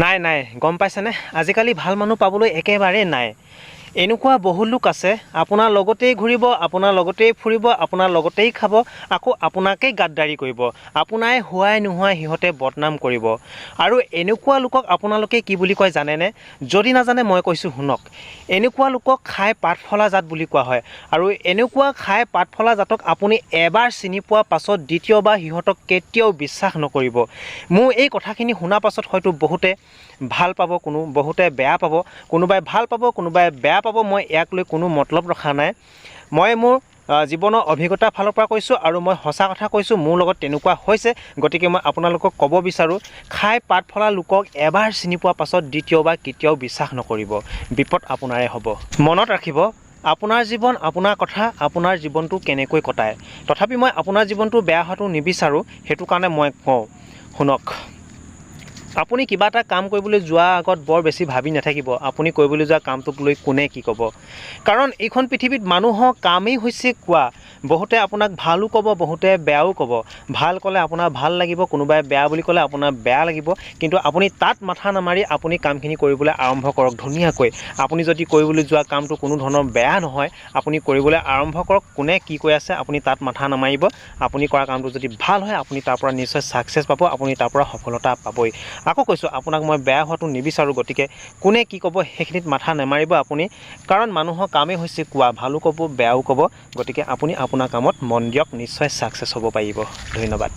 নাই নাই গম পাইছেনে? আজিকালি ভাল মানুহ পাবলৈ একেবাৰেই নাই। এনেকুৱা বহু লোক আছে আপোনাৰ লগতেই ঘূৰিব আপোনাৰ লগতেই ফুৰিব আপোনাৰ লগতেই খাব আকৌ আপোনাকেই গাদ্দাৰি কৰিব আপোনাই হোৱাই নোহোৱাই সিহঁতে বদনাম কৰিব। আৰু এনেকুৱা লোকক আপোনালোকে কি বুলি কয় জানেনে? যদি নাজানে মই কৈছোঁ শুনক। এনেকুৱা লোকক খাই পাত ফলা জাত বুলি কোৱা হয়। আৰু এনেকুৱা খাই পাত ফলা জাতক আপুনি এবাৰ চিনি পোৱাৰ পাছত দ্বিতীয়বাৰ সিহঁতক কেতিয়াও বিশ্বাস নকৰিব। মোৰ এই কথাখিনি শুনাৰ পাছত হয়তো বহুতে ভাল পাব কোনো বহুতে বেয়া পাব কোনোবাই ভাল পাব কোনোবাই বেয়া পাব। মই ইয়াক লৈ কোনো মতলব ৰখা নাই। মই মোৰ জীৱনৰ অভিজ্ঞতাৰ ফালৰ পৰা কৈছোঁ আৰু মই সঁচা কথা কৈছোঁ মোৰ লগত তেনেকুৱা হৈছে। গতিকে মই আপোনালোকক ক'ব বিচাৰোঁ খাই পাত ফলা লোকক এবাৰ চিনি পোৱাৰ পাছত দ্বিতীয়বাৰ কেতিয়াও বিশ্বাস নকৰিব। বিপদ আপোনাৰে হ'ব। মনত ৰাখিব আপোনাৰ জীৱন আপোনাৰ কথা আপোনাৰ জীৱনটো কেনেকৈ কটায়। তথাপি মই আপোনাৰ জীৱনটো বেয়া হোৱাটো নিবিচাৰোঁ সেইটো কাৰণে মই কওঁ শুনক। আপুনি কিবা এটা কাম কৰিবলৈ যোৱাৰ আগত বৰ বেছি ভাবি নাথাকিব। আপুনি কৰিবলৈ যোৱা কামটোক লৈ কোনে কি ক'ব? কাৰণ এইখন পৃথিৱীত মানুহৰ কামেই হৈছে কোৱা। বহুতে আপোনাক ভালো ক'ব বহুতে বেয়াও ক'ব। ভাল ক'লে আপোনাৰ ভাল লাগিব কোনোবাই বেয়া বুলি ক'লে আপোনাৰ বেয়া লাগিব। কিন্তু আপুনি তাত মাথা নামাৰি আপুনি কামখিনি কৰিবলৈ আৰম্ভ কৰক ধুনীয়াকৈ। আপুনি যদি কৰিবলৈ যোৱা কামটো কোনো ধৰণৰ বেয়া নহয় আপুনি কৰিবলৈ আৰম্ভ কৰক কোনে কি কৈ আছে আপুনি তাত মাথা নামাৰিব। আপুনি কৰা কামটো যদি ভাল হয় আপুনি তাৰ পৰা নিশ্চয় ছাকচেছ পাব আপুনি তাৰ পৰা সফলতা পাবই। আকৌ কৈছোঁ আপোনাক মই বেয়া হোৱাটো নিবিচাৰোঁ গতিকে কোনে কি ক'ব সেইখিনিত মাথা নেমাৰিব আপুনি। কাৰণ মানুহৰ কামেই হৈছে কোৱা ভালো ক'ব বেয়াও ক'ব। গতিকে আপুনি আপোনাৰ কামত মন দিয়ক নিশ্চয় ছাকচেছ হ'ব পাৰিব। ধন্যবাদ।